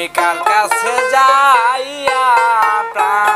আমি কার কাছে যাইয়া প্রাণ